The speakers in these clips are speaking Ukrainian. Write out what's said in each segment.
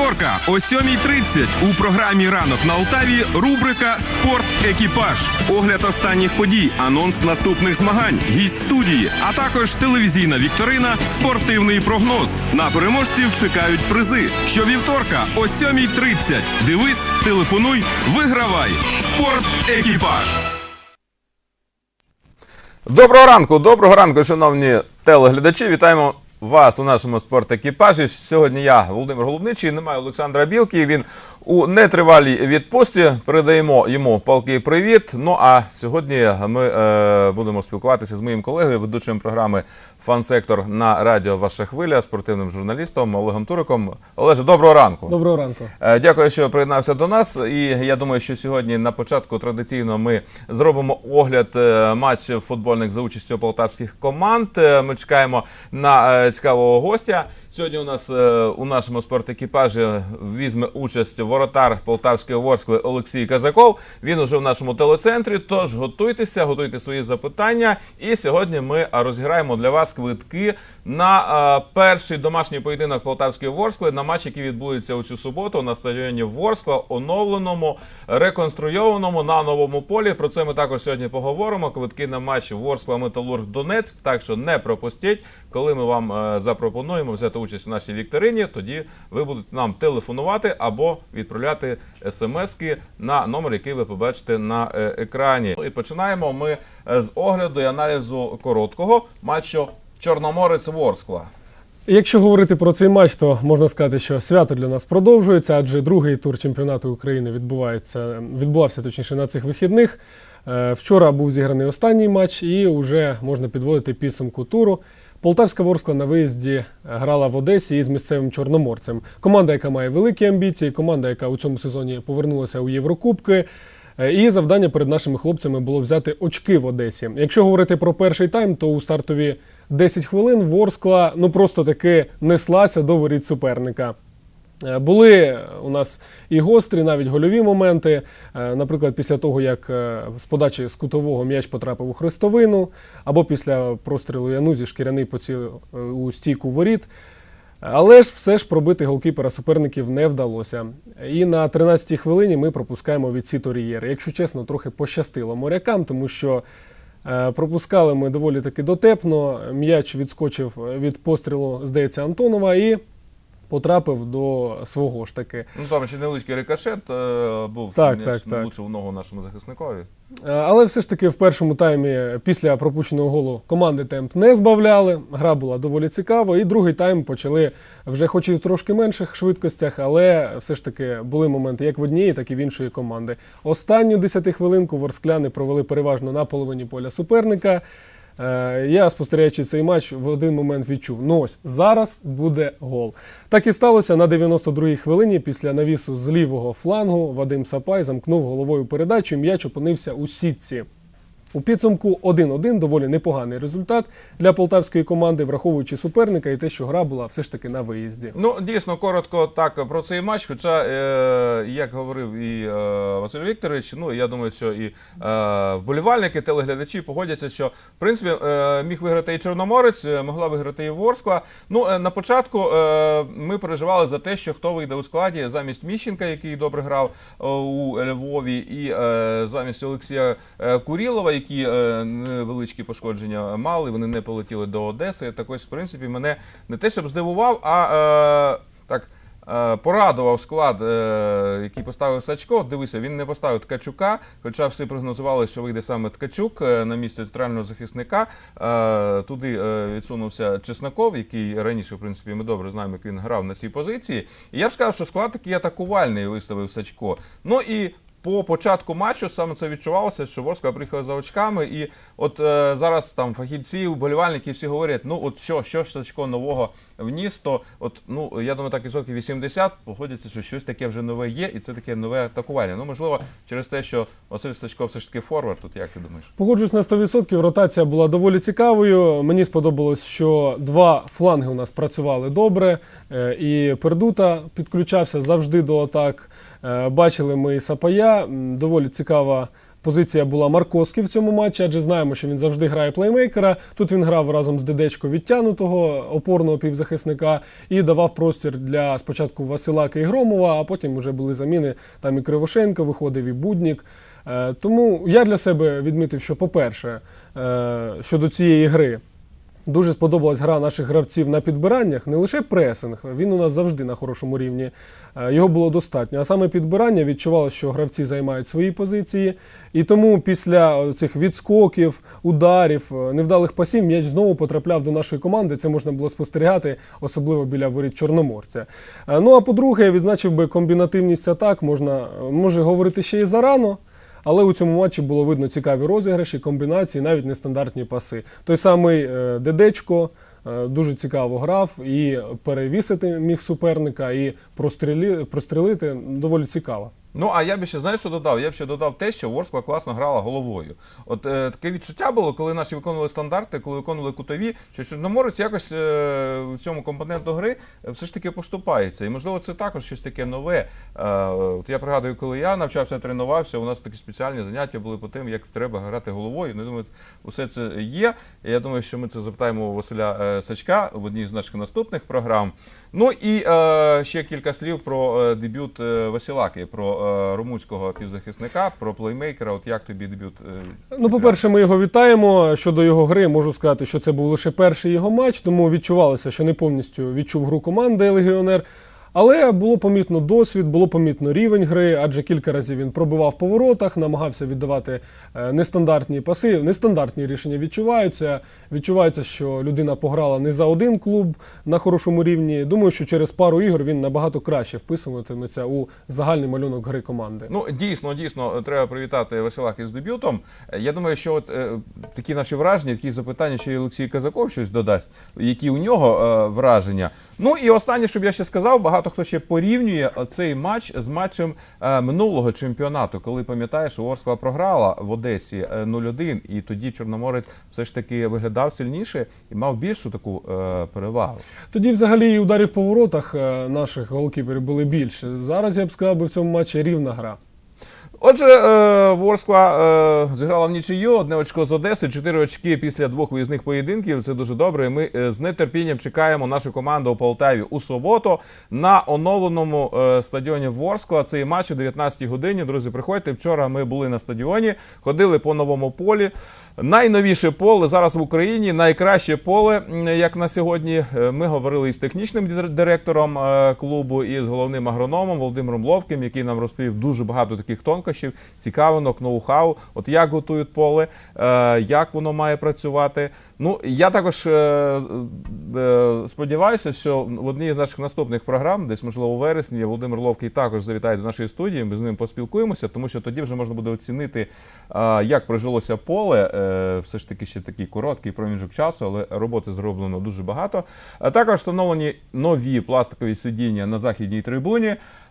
Вівторка о 7.30 у програмі Ранок на Алтаві рубрика Спорт Екіпаж. Огляд останніх подій, анонс наступних змагань, гість студії, а також телевізійна вікторина, спортивний прогноз. На переможців чекають призи. Щовівторка о 7.30. Дивись, телефонуй, вигравай. Спорт Екіпаж. Доброго ранку, доброго ранку, шановні телеглядачі. Вітаємо вас у нашому спорт-екіпажі. Сьогодні я, Володимир Голубничий, немає Олександра Білки. Він у нетривалій відпустці. Передаємо йому палкий привіт. Ну а сьогодні ми е, будемо спілкуватися з моїм колегою, ведучим програми Фан-сектор на радіо Ваша хвиля, спортивним журналістом Олегом Туриком. Олеже, доброго ранку. Доброго ранку. Е, Дякую, що приєднався до нас. І я думаю, що сьогодні на початку традиційно ми зробимо огляд е, матчів футбольних за участю полтавських команд. Е, Ми чекаємо на е, цікавого гостя. Сьогодні у нас е, у нашому спортекіпажі візьме участь воротар Полтавської Ворскли Олексій Казаков. Він уже в нашому телецентрі. Тож готуйтеся, готуйте свої запитання. І сьогодні ми розіграємо для вас квитки на е, перший домашній поєдинок Полтавської Ворскли на матч, який відбудеться у цю суботу на стадіоні Ворскла, оновленому, реконструйованому на новому полі. Про це ми також сьогодні поговоримо. Квитки на матч Ворскла Металург Донецьк. Так що не пропустіть, коли ми вам е, запропонуємо взяти участь у нашій вікторині. Тоді ви будете нам телефонувати або відправляти смски на номер, який ви побачите на е, екрані. І починаємо ми е, з огляду і аналізу короткого матчу Чорноморець Ворскла. Якщо говорити про цей матч, то можна сказати, що свято для нас продовжується, адже другий тур чемпіонату України відбувається, відбувався точніше на цих вихідних. Е, Вчора був зіграний останній матч, і вже можна підводити підсумку туру. Полтавська Ворскла на виїзді грала в Одесі із місцевим чорноморцем. Команда, яка має великі амбіції, команда, яка у цьому сезоні повернулася у Єврокубки. Е, І завдання перед нашими хлопцями було взяти очки в Одесі. Якщо говорити про перший тайм, то у стартові 10 хвилин Ворскла ну просто таки неслася до воріт суперника. Е, Були у нас і гострі, навіть гольові моменти. Е, Наприклад, після того, як е, з подачі з кутового м'яч потрапив у хрестовину, або після прострілу Янузі шкіряний поцілив е, у стійку воріт. Але ж все ж пробити голкіпера суперників не вдалося. І на 13-й хвилині ми пропускаємо від Сіто Рієри. Якщо чесно, трохи пощастило морякам, тому що пропускали ми доволі таки дотепно. М'яч відскочив від пострілу, здається, Антонова і потрапив до свого ж таки. Ну там ще невеличкий рикошет е, був Так, м'яч так, так. влучив в ногу нашому захисникові. Е, Але все ж таки в першому таймі після пропущеного голу команди темп не збавляли. Гра була доволі цікава. І другий тайм почали вже, хоч і в трошки менших швидкостях, але все ж таки були моменти як в однієї, так і в іншої команди. Останню десятихвилинку ворскляни провели переважно на половині поля суперника. Е, Я, спостерігаючи цей матч, в один момент відчув: ну ось зараз буде гол. Так і сталося на 92-й хвилині після навісу з лівого флангу Вадим Сапай замкнув головою передачу м'яч опинився у сітці. У підсумку 1-1 доволі непоганий результат для полтавської команди, враховуючи суперника і те, що гра була все ж таки на виїзді. Ну, дійсно, коротко так про цей матч. Хоча, е, як говорив і е, Василь Вікторович, ну я думаю, що і е, вболівальники, телеглядачі погодяться, що в принципі е, міг виграти і Чорноморець, е, могла виграти і Ворскла. Ну, е, на початку е, ми переживали за те, що хто вийде у складі замість Міщенка, який добре грав е, у Львові, і е, замість Олексія е, Курілова, які е, невеличкі пошкодження мали, вони не полетіли до Одеси. Так ось, в принципі, мене не те, щоб здивував, а е, так. е, Порадував склад, який поставив Сачко. Дивися, він не поставив Ткачука, хоча всі прогнозували, що вийде саме Ткачук на місце центрального захисника. Туди відсунувся Чесноков, який раніше, в принципі, ми добре знаємо, як він грав на цій позиції. І я б сказав, що склад такий атакувальний виставив Сачко. Ну і по початку матчу саме це відчувалося, що Ворскла приїхала за очками, і от е, зараз там фахівці, вболівальники всі говорять: ну от що, що ж Сачко нового вніс, то от ну я думаю, так відсотків 80 погодяться, що щось таке вже нове є, і це таке нове атакування. Ну можливо, через те, що Василь Сачко все ж таки форвард. Тут як ти думаєш? Погоджуюсь на 100%, ротація була доволі цікавою. Мені сподобалось, що два фланги у нас працювали добре, е, і Пердута підключався завжди до атак. Е, Бачили ми Сапая, доволі цікава позиція була Марковський в цьому матчі, адже знаємо, що він завжди грає плеймейкера. Тут він грав разом з Дедечко відтягнутого опорного півзахисника і давав простір для спочатку Василака і Громова, а потім вже були заміни. Там і Кривошенко виходив, і Буднік. Е, Тому я для себе відмітив, що, по-перше, е, щодо цієї гри. Дуже сподобалась гра наших гравців на підбираннях. Не лише пресинг, він у нас завжди на хорошому рівні. е, Його було достатньо. А саме підбирання відчувалося, що гравці займають свої позиції. І тому після цих відскоків, ударів, е, невдалих пасів м'яч знову потрапляв до нашої команди. Це можна було спостерігати, особливо біля воріт Чорноморця. Е, Ну а по-друге, я відзначив би комбінативність атак. Можна може говорити ще і зарано. Але у цьому матчі було видно цікаві розіграші, комбінації, навіть нестандартні паси. Той самий е, Дедечко е, дуже цікаво грав і перевісити міг суперника, і прострілити доволі цікаво. Ну, а я б ще знаєш, що додав? Я б ще додав те, що Ворскла класно грала головою. От е, таке відчуття було, коли наші виконували стандарти, коли виконували кутові, що Чорноморець якось е, в цьому компоненту гри е, все ж таки поступається. І можливо, це також щось таке нове. Е, от я пригадую, коли я навчався, тренувався, у нас такі спеціальні заняття були по тим, як треба грати головою. Ну, я думаю, усе це є. Я думаю, що ми це запитаємо у Василя е, Сачка в одній з наших наступних програм. Ну і е, ще кілька слів про е, дебют Василаки, про е, румунського півзахисника, про плеймейкера. От як тобі дебют? е, Ну, по-перше, ми його вітаємо. Щодо його гри, можу сказати, що це був лише перший його матч, тому відчувалося, що не повністю відчув гру команди легіонер. Але було помітно досвід, було помітно рівень гри, адже кілька разів він пробивав по воротах, намагався віддавати е, нестандартні паси. Нестандартні рішення відчуваються. Відчувається, що людина пограла не за один клуб на хорошому рівні. Думаю, що через пару ігор він набагато краще вписуватиметься у загальний малюнок гри команди. Ну, дійсно, дійсно, треба привітати Василаки з дебютом. Я думаю, що от е, такі наші враження, такі запитання, що і Олексій Казаков щось додасть, які у нього е, враження. Ну і останнє, щоб я ще сказав, багато хто ще порівнює цей матч з матчем е, минулого чемпіонату, коли пам'ятаєш, Ворскла програла в Одесі е, 0-1, і тоді Чорноморець все ж таки виглядав сильніше і мав більшу таку е, перевагу. Тоді взагалі ударів по воротах е, наших голкіперів були більше. Зараз я б сказав, би в цьому матчі рівна гра. Отже, е, Ворскла е, зіграла в нічию, одне очко з Одеси, чотири очки після двох виїзних поєдинків. Це дуже добре. Ми е, з нетерпінням чекаємо нашу команду у Полтаві у суботу на оновленому е, стадіоні Ворскла. Цей матч о 19 годині. Друзі, приходьте. Вчора ми були на стадіоні, ходили по новому полі. Найновіше поле зараз в Україні, найкраще поле, як на сьогодні. Е, Ми говорили із технічним директором е, клубу і з головним агрономом Володимиром Ловким, який нам розповів дуже багато таких тонкощів, цікавинок, ноу-хау. От як готують поле, е, як воно має працювати. Ну я також сподіваюся, що в одній з наших наступних програм, десь можливо у вересні, Володимир Ловкий також завітає до нашої студії. Ми з ним поспілкуємося, тому що тоді вже можна буде оцінити, як прожилося поле. Е, Все ж таки ще такий короткий проміжок часу, але роботи зроблено дуже багато. Також встановлені нові пластикові сидіння на західній трибуні.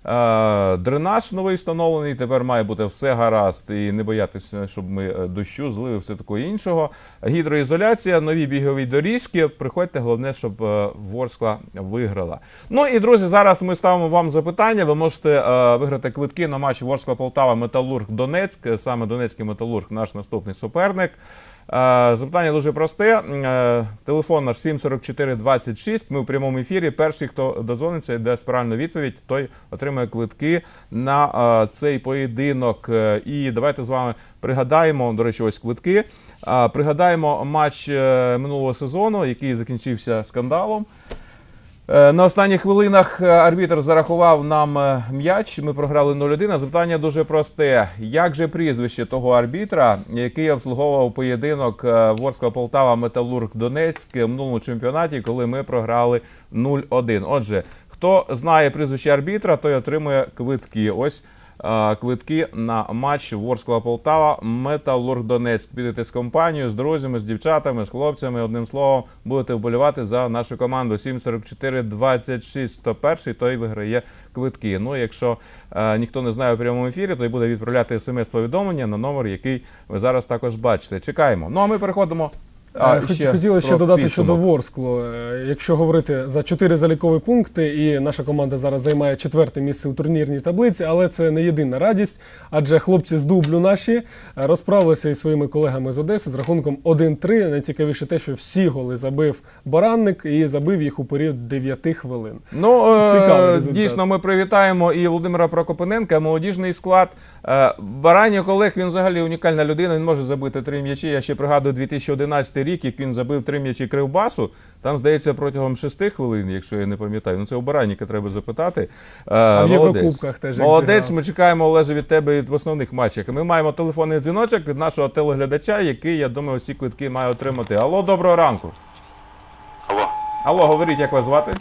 Е, Дренаж новий встановлений. Тепер має бути все гаразд і не боятися, щоб ми е, дощу, зливи, все такого іншого. Гідроізоляція, нові бігові доріжки. Приходьте, головне, щоб Ворскла виграла. Ну і друзі, зараз ми ставимо вам запитання. Ви можете виграти квитки на матч Ворскла Полтава Металург Донецьк. Саме Донецький металург, наш наступний суперник. Е, Запитання дуже просте. Е, Телефон наш 74426. Ми в прямому ефірі. Перший, хто дозвониться і дасть правильну відповідь, той отримає квитки на е, цей поєдинок. І давайте з вами пригадаємо, до речі, ось квитки. Пригадаємо матч минулого сезону, який закінчився скандалом. Е, На останніх хвилинах е, арбітр зарахував нам е, м'яч. Ми програли 0-1. Запитання дуже просте. Як же прізвище того арбітра, який обслуговував поєдинок Ворскла Полтава Металург Донецьк в минулому чемпіонаті, коли ми програли 0-1? Отже, хто знає прізвище арбітра, той отримує квитки. Ось квитки на матч Ворскла Полтава Металург Донецьк. Підете з компанією, з друзями, з дівчатами, з хлопцями. Одним словом, будете вболівати за нашу команду 744-26. Хто перший, той виграє квитки. Ну, якщо е, ніхто не знає у прямому ефірі, то й буде відправляти смс-повідомлення на номер, який ви зараз також бачите. Чекаємо. Ну а ми переходимо А, Е, Хоч, ще хотілося ще додати підсумок. щодо Ворсклу. Е, Якщо говорити за чотири залікові пункти, і наша команда зараз займає четверте місце у турнірній таблиці, але це не єдина радість, адже хлопці з дублю наші е, розправилися із своїми колегами з Одеси з рахунком 1-3. Найцікавіше те, що всі голи забив баранник і забив їх у період 9 хвилин. Ну, е, Цікавий дійсно, ми привітаємо і Володимира Прокопененка, молодіжний склад. Е, Баранік Олег, він взагалі унікальна людина, він може забити три м'ячі. Я ще пригадую 2011 рік, як він забив три м'ячі Кривбасу. Там, здається, протягом шести хвилин, якщо я не пам'ятаю. Ну, це у Бараніка треба запитати. Е, в молодець. Єврокубках теж Молодець, ми чекаємо Олеже від тебе в основних матчах. Ми маємо телефонний дзвіночок від нашого телеглядача, який, я думаю, всі квитки має отримати. Алло, доброго ранку. Алло. Алло, говоріть, як вас звати?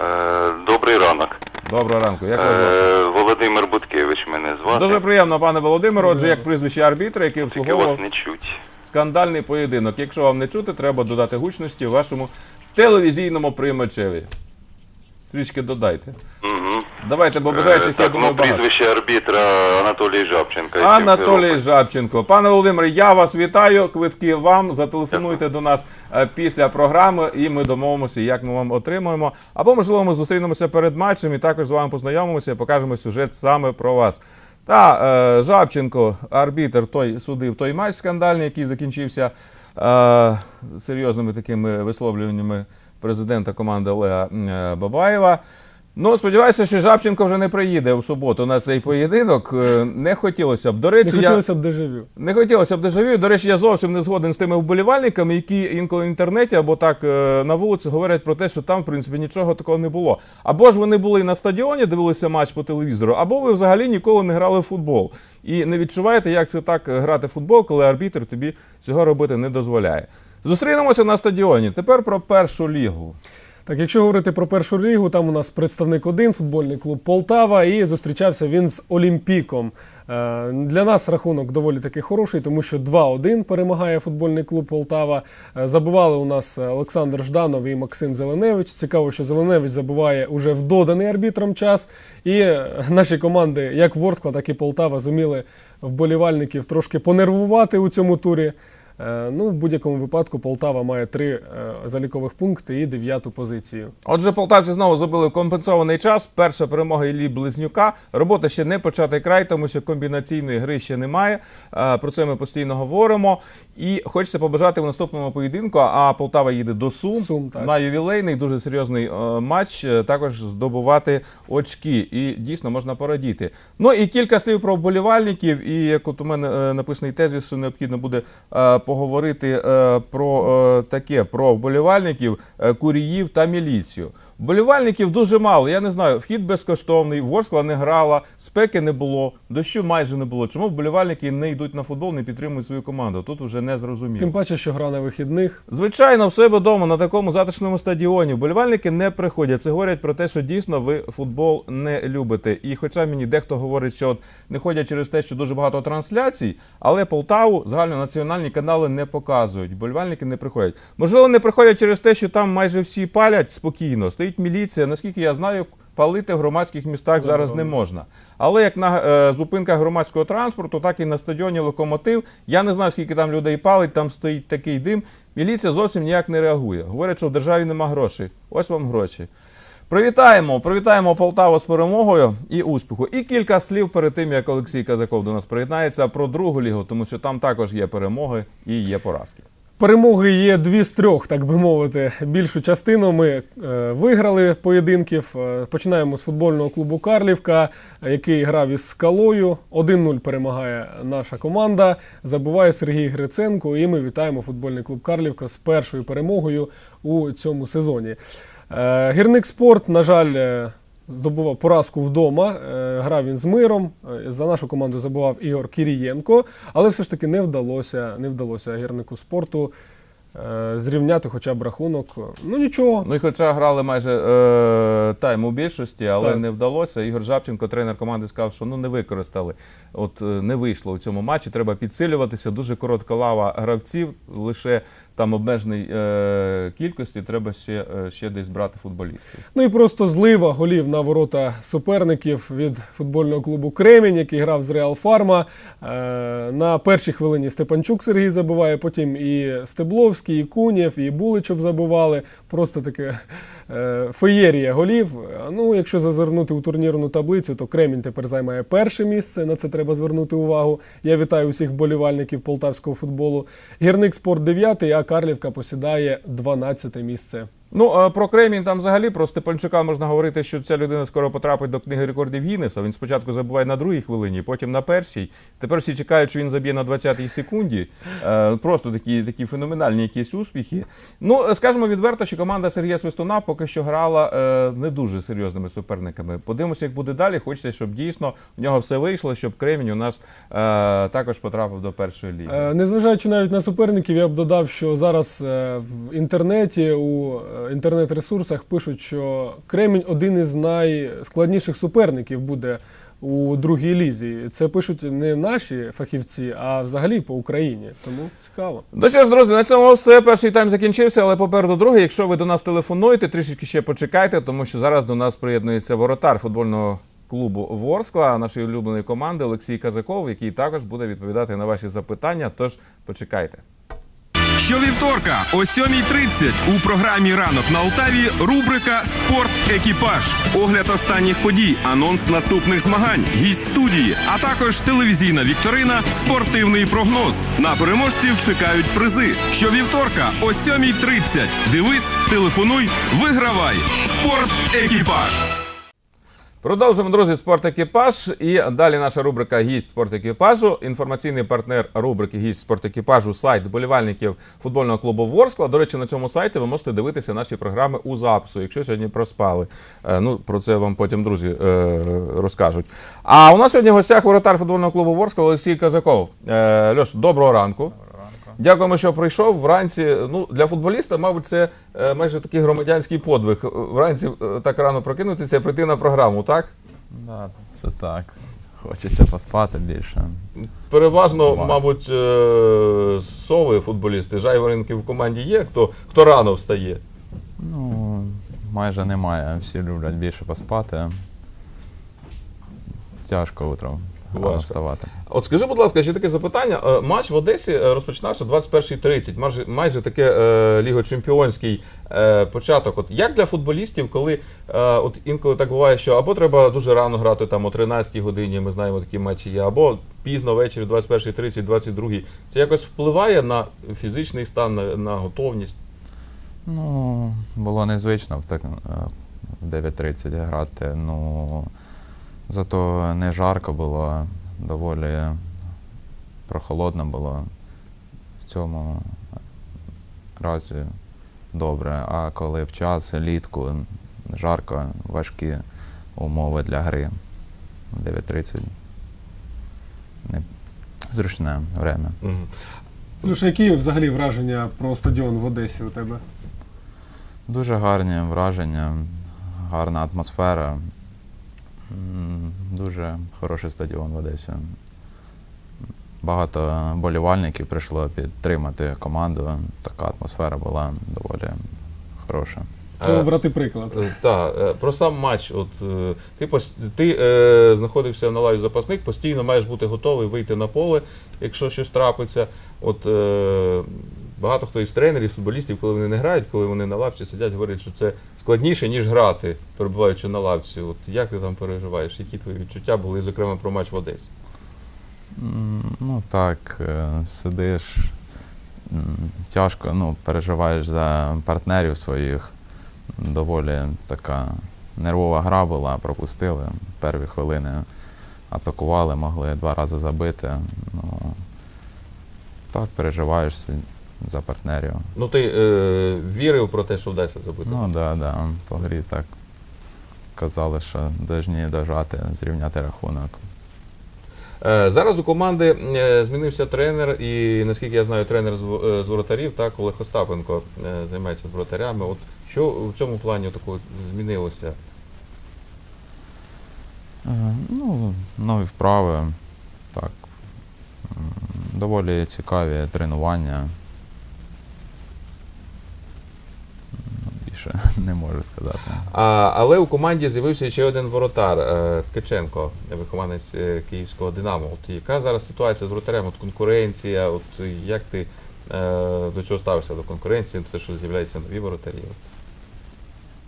Е, добрий ранок. Доброго ранку. Як вас звати? Е, Володимир Буткевич мене звати. Дуже приємно, пане Володимире. Отже, як прізвище арбітра, який Тільки вас не чуть. Скандальний поєдинок. Якщо вам не чути, треба додати гучності вашому телевізійному приймачеві. Трішки додайте. Угу. Давайте, бо бажаючих, я думаю, ну, багато. прізвище арбітра Анатолій Жабченко. Анатолій. Жабченко. Пане Володимире, я вас вітаю. Квитки вам. Зателефонуйте до нас е, після програми, і ми домовимося, як ми вам отримуємо. Або, можливо, ми зустрінемося перед матчем і також з вами познайомимося, і покажемо сюжет саме про вас. Та е, Жабченко, арбітер, той судив той матч скандальний, який закінчився е, серйозними такими висловлюваннями президента команди Олега е, Бабаєва. Ну, сподіваюся, що Жабченко вже не приїде у суботу на цей поєдинок. Е, Не хотілося б. До Не речі, я хотілося б дежавю. не хотілося б дежавю. До речі, я зовсім не згоден з тими вболівальниками, які інколи в інтернеті або так е, на вулиці говорять про те, що там, в принципі, нічого такого не було. Або ж вони були на стадіоні, дивилися матч по телевізору, або ви взагалі ніколи не грали в футбол. І не відчуваєте, як це так грати в футбол, коли арбітр тобі цього робити не дозволяє. Зустрінемося на стадіоні. Тепер про першу лігу. Так, якщо говорити про першу лігу, там у нас представник один, футбольний клуб Полтава, і зустрічався він з Олімпіком. Е, Для нас рахунок доволі таки хороший, тому що 2-1 перемагає футбольний клуб Полтава. Е, Забивали у нас Олександр Жданов і Максим Зеленевич. Цікаво, що Зеленевич забиває уже в доданий арбітром час. І е, наші команди, як Ворскла, так і Полтава, зуміли вболівальників трошки понервувати у цьому турі. Е, Ну, в будь-якому випадку Полтава має три е, залікових пункти і дев'яту позицію. Отже, полтавці знову забили в компенсований час. Перша перемога Іллі Близнюка. Робота ще не початий край, тому що комбінаційної гри ще немає. Е, Про це ми постійно говоримо. І хочеться побажати в наступному поєдинку. А Полтава їде до Сум, Сум, так. на ювілейний, дуже серйозний матч. Також здобувати очки. І дійсно можна порадіти. Ну і кілька слів про вболівальників. І як от у мене написаний тезис, що необхідно буде поговорити е, про е, таке: про вболівальників, е, куріїв та міліцію. Вболівальників дуже мало. Я не знаю, вхід безкоштовний, Ворскла не грала, спеки не було, дощу майже не було. Чому вболівальники не йдуть на футбол, не підтримують свою команду? Тут вже не зрозуміло. Тим паче, що гра на вихідних. Звичайно, в себе вдома на такому затишному стадіоні вболівальники не приходять. Це говорять про те, що дійсно ви футбол не любите. І хоча мені дехто говорить, що от не ходять через те, що дуже багато трансляцій, але Полтаву загальнонаціональні канали не показують. Вболівальники не приходять. Можливо, не приходять через те, що там майже всі палять спокійно. Стоїть міліція. Наскільки я знаю, палити в громадських містах зараз не можна. Але як на е, зупинках громадського транспорту, так і на стадіоні локомотив. Я не знаю, скільки там людей палить, там стоїть такий дим. Міліція зовсім ніяк не реагує. Говорять, що в державі нема грошей. Ось вам гроші. Привітаємо, привітаємо Полтаву з перемогою і успіху. І кілька слів перед тим, як Олексій Казаков до нас приєднається про другу лігу, тому що там також є перемоги і є поразки. Перемоги є дві з трьох, так би мовити. Більшу частину ми е, виграли поєдинків. Е, починаємо з футбольного клубу Карлівка, який грав із скалою. 1-0 перемагає наша команда. Забуває Сергій Гриценко. І ми вітаємо футбольний клуб Карлівка з першою перемогою у цьому сезоні. Е, Гірник спорт, на жаль, здобував поразку вдома. Е, Грав він з миром. Е, За нашу команду забував Ігор Кірієнко, але все ж таки не вдалося, не вдалося гірнику спорту зрівняти хоча б рахунок. Ну нічого. Ну і хоча грали майже е, тайм у більшості, але Так. не вдалося. Ігор Жабченко, тренер команди, сказав, що ну не використали. От е, не вийшло у цьому матчі. Треба підсилюватися. Дуже коротка лава гравців, лише там обмежений е, кількості. Треба ще, е, ще десь брати футболістів. Ну і просто злива голів на ворота суперників від футбольного клубу Кремінь, який грав з Реал Фарма. Е, на першій хвилині Степанчук Сергій забиває, потім і Стебловський, і Кунєв, і Буличов забивали. Просто таке е, феєрія голів. Ну, якщо зазирнути у турнірну таблицю, то Кремінь тепер займає перше місце. На це треба звернути увагу. Я вітаю усіх вболівальників полтавського футболу. Гірник спорт 9, а Карлівка посідає 12 місце. Ну, про Кремінь там взагалі про Степанчука можна говорити, що ця людина скоро потрапить до книги рекордів Гіннеса. Він спочатку забуває на другій хвилині, потім на першій. Тепер всі чекають, що він заб'є на 20-й секунді. Е, просто такі, такі феноменальні якісь успіхи. Ну, е, скажімо відверто, що команда Сергія Свистуна поки що грала е, не дуже серйозними суперниками. Подивимося, як буде далі. Хочеться, щоб дійсно в нього все вийшло, щоб Кремінь у нас також потрапив до першої ліги. Незважаючи навіть на суперників, я б додав, що зараз в інтернеті у інтернет-ресурсах пишуть, що Кремінь один із найскладніших суперників буде у другій лізі. Це пишуть не наші фахівці, а взагалі по Україні. Тому цікаво. Ну що ж, друзі, на цьому все. Перший тайм закінчився, але попереду другий. Якщо ви до нас телефонуєте, трішечки ще почекайте, тому що зараз до нас приєднується воротар футбольного клубу Ворскла, нашої улюбленої команди Олексій Казаков, який також буде відповідати на ваші запитання. Тож почекайте. Щовівторка о 7.30 у програмі Ранок на Алтаві рубрика Спорт Екіпаж. Огляд останніх подій, анонс наступних змагань, гість студії, а також телевізійна вікторина, спортивний прогноз. На переможців чекають призи. Щовівторка о 7.30. Дивись, телефонуй, вигравай. Спорт Екіпаж. Продовжуємо, друзі, спорт екіпаж. І далі наша рубрика Гість спорт екіпажу. Інформаційний партнер рубрики Гість спорт екіпажу сайт вболівальників футбольного клубу Ворскла. До речі, на цьому сайті ви можете дивитися наші програми у запису, якщо сьогодні проспали. Е, Ну, про це вам потім друзі е, розкажуть. А у нас сьогодні в гостях воротар футбольного клубу Ворскла Олексій Казаков. Е, Льош, доброго ранку. Дякуємо, що прийшов. Вранці, ну, для футболіста, мабуть, це е, майже такий громадянський подвиг. Вранці е, так рано прокинутися і прийти на програму, так? Да, це так. Хочеться поспати більше. Переважно, Буває. мабуть, е, сови футболісти, жайворонки в команді є, хто, хто рано встає. Ну, майже немає. Всі люблять більше поспати. Тяжко утром рано Важко. вставати. От скажи, будь ласка, ще таке запитання. Е, Матч в Одесі е, розпочинався 21.30, майже, майже таке е, лігочемпіонський е, початок. От як для футболістів, коли е, от інколи так буває, що або треба дуже рано грати там о 13-й годині, ми знаємо такі матчі є, або пізно ввечері, 21.30, 22 Це якось впливає на фізичний стан, на, на готовність. Ну, було незвично в, так, е, в 9.30 грати. Ну, зато не жарко було, доволі прохолодно було. В цьому разі добре. А коли в час літку жарко, важкі умови для гри. 9.30 не зручне время. Мгм. Люша, які взагалі враження про стадіон в Одесі у тебе? Дуже гарні враження, гарна атмосфера. Дуже хороший стадіон в Одесі. Багато болівальників прийшло підтримати команду. Така атмосфера була доволі хороша. Треба Е, брати приклад. Так, про сам матч. От, е, ти ти е, знаходився на лаві запасних, постійно маєш бути готовий вийти на поле, якщо щось трапиться. От, е, багато хто із тренерів, футболістів, коли вони не грають, коли вони на лавці сидять, говорять, що це складніше, ніж грати, перебуваючи на лавці. От, як ти там переживаєш? Які твої відчуття були, зокрема, про матч в Одесі? Ну так, е, сидиш, тяжко, ну, переживаєш за партнерів своїх. Доволі така нервова гра була, пропустили перві хвилини. Атакували, могли два рази забити. Ну, так, переживаєш за партнерів. Ну, ти е, вірив про те, що вдасться забити? Ну так, да, да, по грі так казали, що повинні дожати, зрівняти рахунок. Е, Зараз у команди е, змінився тренер, і наскільки я знаю, тренер з е, з воротарів, так, Олег Остапенко е, займається з воротарями. От що в цьому плані такого змінилося? Е, Ну, нові вправи, так. Доволі цікаві тренування. Більше не можу сказати. А, але у команді з'явився ще один воротар е, Ткаченко, вихованець е, київського Динамо. От яка зараз ситуація з воротарем? От конкуренція, от як ти е, до цього ставишся до конкуренції, до те, що з'являються нові воротарі? От.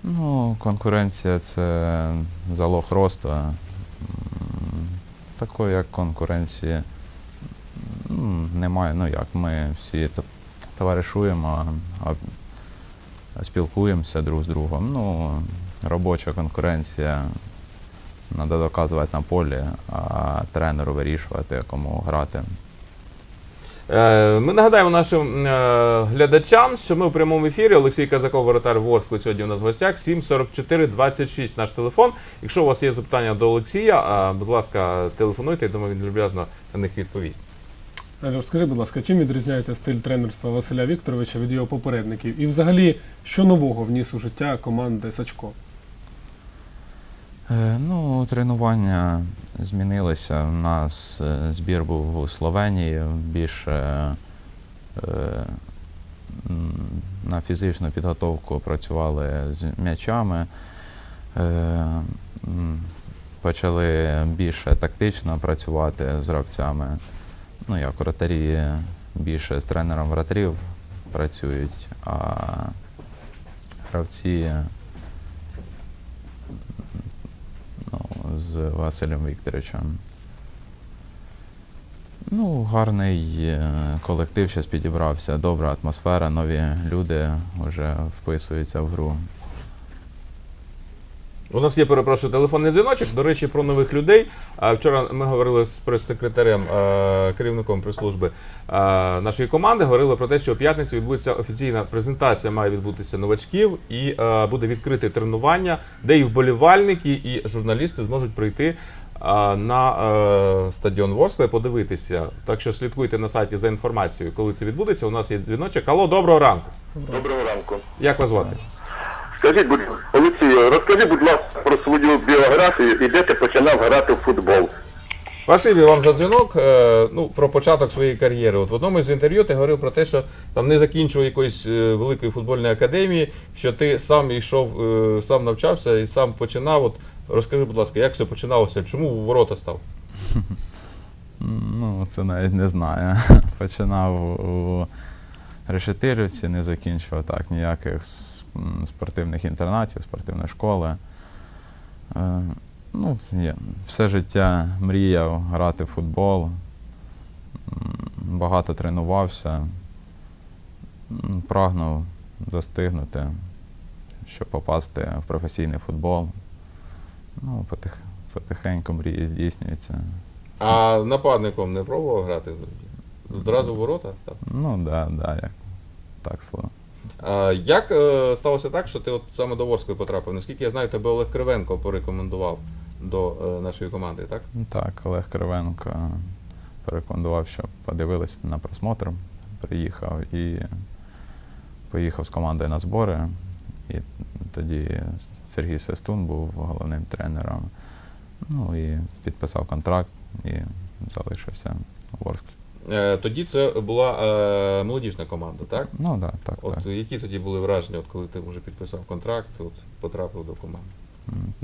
Ну, конкуренція це залог росту. Такої як конкуренції немає. Ну як, ми всі товаришуємо, спілкуємося друг з другом. Ну, робоча конкуренція треба доказувати на полі, а тренеру вирішувати, кому грати. Е, Ми нагадаємо нашим е, глядачам, що ми у прямому ефірі. Олексій Казаков, воротар Ворскли, сьогодні у нас в гостях. 744 26 наш телефон. Якщо у вас є запитання до Олексія, будь ласка, телефонуйте, я думаю, він люб'язно на них відповість. Альош, скажи, будь ласка, чим відрізняється стиль тренерства Василя Вікторовича від його попередників? І взагалі, що нового вніс у життя команди Сачко? Е, Ну, тренування змінилися. У нас е, збір був у Словенії більше е, на фізичну підготовку працювали з м'ячами. Почали більше тактично працювати з гравцями. Ну, як вратарі більше з тренером вратарів працюють, а гравці ну, з Василем Вікторовичем. Ну, гарний е, колектив зараз підібрався, добра атмосфера, нові люди вже вписуються в гру. У нас є, перепрошую, телефонний дзвіночок. До речі, про нових людей. А Вчора ми говорили з прес-секретарем, е, керівником прес-служби е, нашої команди. Говорили про те, що у п'ятницю відбудеться офіційна презентація, має відбутися новачків, і е, буде відкрите тренування, де і вболівальники, і журналісти зможуть прийти на е, стадіон Ворскла і подивитися. Так що слідкуйте на сайті за інформацією, коли це відбудеться. У нас є дзвіночок. Алло, доброго ранку. Доброго ранку. Як вас звати? Скажіть, будь Олексію, розкажи, будь ласка, про свою біографію і де ти починав грати в футбол. Спасибі вам за дзвінок. Е, Ну, про початок своєї кар'єри. От в одному з інтерв'ю ти говорив про те, що там не закінчував якоїсь е, великої футбольної академії, що ти сам йшов, е, сам навчався і сам починав. От розкажи, будь ласка, як все починалося? Чому у ворота став? Ну, це навіть не знаю. Починав у Решетилівці, не закінчував так ніяких спортивних інтернатів, спортивної школи. Е, Ну, все життя мріяв грати в футбол, багато тренувався, прагнув достигнути, щоб попасти в професійний футбол. Ну, потих, потихеньку мрії здійснюються. А нападником не пробував грати? Одразу в ворота став? Ну, да, да, як так слово. А як е, сталося так, що ти от саме до Ворської потрапив? Наскільки я знаю, тебе Олег Кривенко порекомендував до е, нашої команди, так? Так, Олег Кривенко порекомендував, щоб подивились на просмотр, приїхав і поїхав з командою на збори. І тоді Сергій Свистун був головним тренером. Ну і підписав контракт і залишився у Ворсклі. Е, Тоді це була е, молодіжна команда, так? Ну да, так, От так. які тоді були враження, от коли ти вже підписав контракт, от потрапив до команди?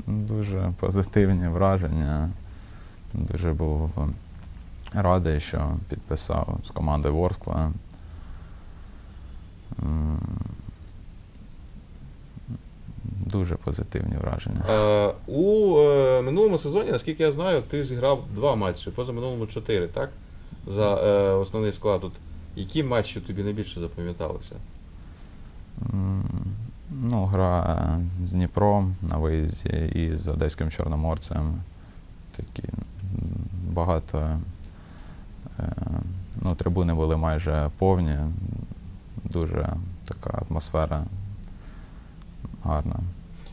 Дуже позитивні враження. Дуже був радий, що підписав з командою Ворскла. Дуже позитивні враження. Е, у е, минулому сезоні, наскільки я знаю, ти зіграв два матчі, поза минулому чотири, так? За е, основний склад. От які матчі тобі найбільше запам'яталися? Ну, гра з Дніпром на виїзді і з Одеським Чорноморцем. Такі багато. е, Ну, трибуни були майже повні. Дуже така атмосфера гарна.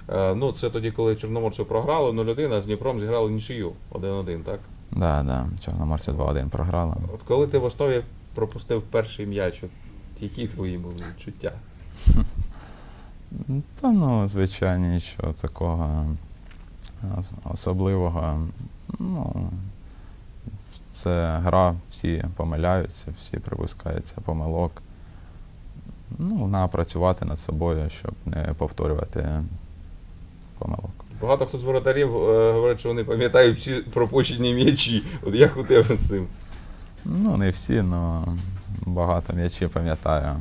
Е, ну, це тоді, коли Чорноморцю програли 0-1, а з Дніпром зіграли нічию 1-1, так? Да, да, Чорноморці 2-1 програли. От коли ти в основі пропустив перший м'яч, от які твої були відчуття? Та ну, звичайно, нічого такого особливого. Ну, це гра, всі помиляються, всі припускаються помилок. Ну, треба працювати над собою, щоб не повторювати помилок. Багато хто з воротарів е, говорить, що вони пам'ятають всі пропущені м'ячі. От як у тебе з цим? Ну, не всі, але багато м'ячів пам'ятаю,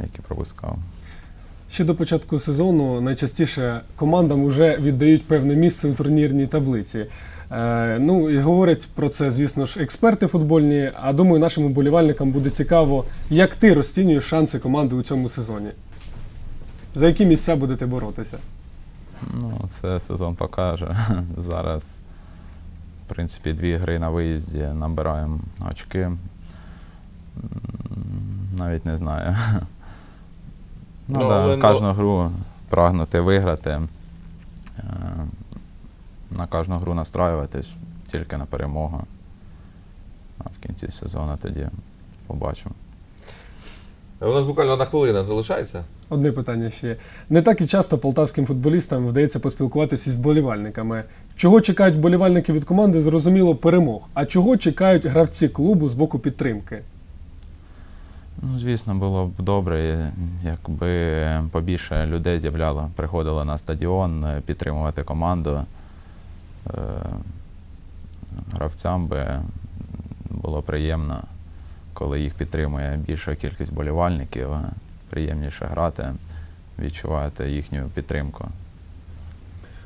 які пропускав. Ще до початку сезону найчастіше командам вже віддають певне місце у турнірній таблиці. Е, ну і говорять про це, звісно ж, експерти футбольні. А думаю, нашим уболівальникам буде цікаво, як ти розцінюєш шанси команди у цьому сезоні. За які місця будете боротися? Ну, це сезон покаже. Зараз, в принципі, дві гри на виїзді набираємо очки. Навіть не знаю. Ну, Надо але, ну- кожну гру прагнути виграти. Е, На кожну гру настраюватись тільки на перемогу. А в кінці сезону тоді побачимо. У нас буквально одна хвилина залишається. Одне питання ще. Не так і часто полтавським футболістам вдається поспілкуватися із вболівальниками. Чого чекають вболівальники від команди, зрозуміло, перемог. А чого чекають гравці клубу з боку підтримки? Ну, звісно, було б добре, якби побільше людей з'являло, приходило на стадіон підтримувати команду. Е, Гравцям би було приємно, коли їх підтримує більша кількість болівальників, приємніше грати, відчувати їхню підтримку.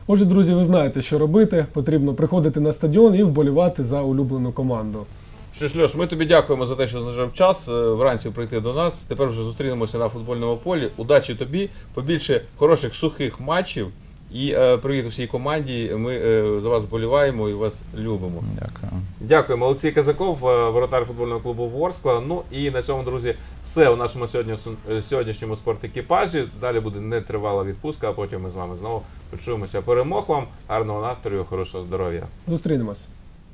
Отже, друзі, ви знаєте, що робити. Потрібно приходити на стадіон і вболівати за улюблену команду. Що ж, Льош, ми тобі дякуємо за те, що знайшов час е, вранці прийти до нас. Тепер вже зустрінемося на футбольному полі. Удачі тобі, побільше хороших сухих матчів. І е, привіт усій команді. Ми е, за вас вболіваємо і вас любимо. Дякую. Дякуємо. Олексій Казаков, е, воротар футбольного клубу Ворскла. Ну і на цьому, друзі, все у нашому сьогодні, е, сьогоднішньому спортекіпажі. Далі буде нетривала відпустка, а потім ми з вами знову почуємося. Перемог вам, гарного настрою, хорошого здоров'я. Зустрінемось.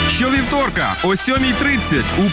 Щовівторка о 7.30 у